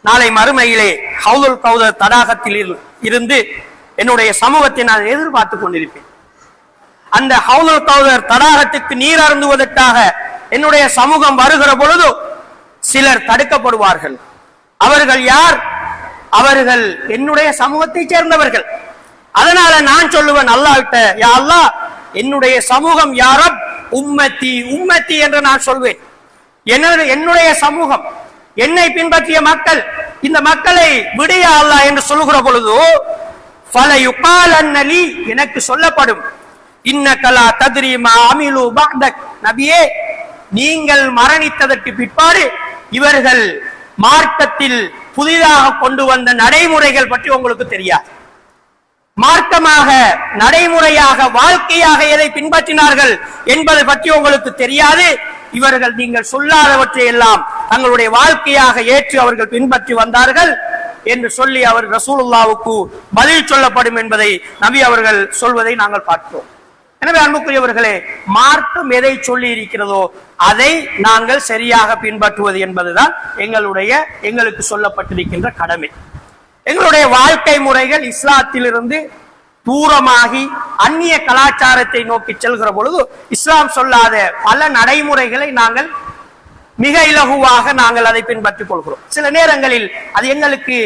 நாளை மறுமையிலே ஹவுலுல் கௌதர் தடாகத்தில் இரு- இருந்து என்னுடைய சமூகத்தை நான் எதிர்பார்த்து கொண்டிருப்பேன். அந்த ஹவுலுல் கௌதர் தடாகத்துக்கு நீர் அருந்துவதற்காக என்னுடைய சமூகம் வருகிற பொழுது சிலர் தடுக்கப்படுவார்கள். அவர்கள் யார்? அவர்கள் என்னுடைய சமூகத்தைச் சேர்ந்தவர்கள். அதனால நான் சொல்லுவேன் அல்லாவிட்ட யா அல்லா என்னுடைய சமூகம் யாரோ உம்மத்தி உம்மத்தி என்று நான் சொல்வேன். என்னுடைய என்னுடைய சமூகம்? என்னை பின்பற்றிய மக்கள் இந்த மக்களை விடியா என்று சொல்லுகிற பொழுது பல யுகால் எனக்கு சொல்லப்படும். இன்னக்கலா தத்ரீமா அமிலு பாக்தக் நபியே நீங்கள் மரணித்ததற்கு பிற்பாடு இவர்கள் மார்க்கத்தில் புதிதாக கொண்டு வந்த நடைமுறைகள் பற்றி உங்களுக்கு தெரியாது. மார்க்கமாக நடைமுறையாக வாழ்க்கையாக எதை பின்பற்றினார்கள் என்பதை பற்றி உங்களுக்கு தெரியாது. இவர்கள் நீங்கள் சொல்லாதவற்றை எல்லாம் தங்களுடைய வாழ்க்கையாக ஏற்று அவர்கள் பின்பற்றி வந்தார்கள் என்று சொல்லி அவர் ரசூலுல்லாவுக்கு பதில் சொல்லப்படும் என்பதை நபி அவர்கள் சொல்வதை நாங்கள் பார்க்கிறோம். எனவே அன்புக்குரியவர்களே மார்க்கம் எதை சொல்லி இருக்கிறதோ அதை நாங்கள் சரியாக பின்பற்றுவது என்பதுதான் எங்களுடைய எங்களுக்கு சொல்லப்பட்டிருக்கின்ற கடமை. எங்களுடைய வாழ்க்கை முறைகள் இஸ்லாத்திலிருந்து தூரமாகி அந்நிய கலாச்சாரத்தை நோக்கி செல்கிற பொழுது இஸ்லாம் சொல்லாத பல நடைமுறைகளை நாங்கள் மிக இலகுவாக நாங்கள் அதை பின்பற்றிக் கொள்கிறோம். சில நேரங்களில் அது எங்களுக்கு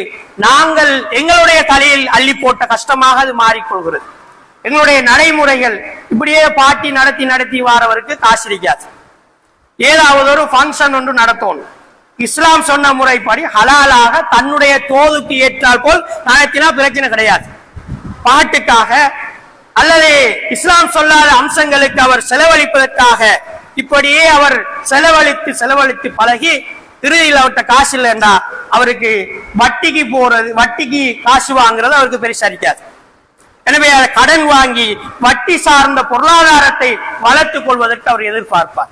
நாங்கள் எங்களுடைய தலையில் அள்ளி போட்ட கஷ்டமாக அது மாறிக்கொள்கிறது எங்களுடைய நடைமுறைகள் இப்படியே பாட்டி நடத்தி நடத்தி வாரவருக்கு காசு இருக்காது. ஏதாவது ஒரு ஃபங்க்ஷன் ஒன்று நடத்தணும். இஸ்லாம் சொன்ன முறைப்படி ஹலாலாக தன்னுடைய தோதுக்கு ஏற்றால் போல் நடத்தினா பிரச்சனை கிடையாது. பாட்டுக்காக அல்லது இஸ்லாம் சொல்லாத அம்சங்களுக்கு அவர் செலவழிப்பதற்காக இப்படியே அவர் செலவழித்து செலவழித்து பழகி திருதியில் அவர்கிட்ட காசு இல்லைன்னா அவருக்கு வட்டிக்கு போறது வட்டிக்கு காசு வாங்குறது அவருக்கு பெருசா இருக்காது. எனவே அதை கடன் வாங்கி வட்டி சார்ந்த பொருளாதாரத்தை வளர்த்துக் கொள்வதற்கு அவர் எதிர்பார்ப்பார்.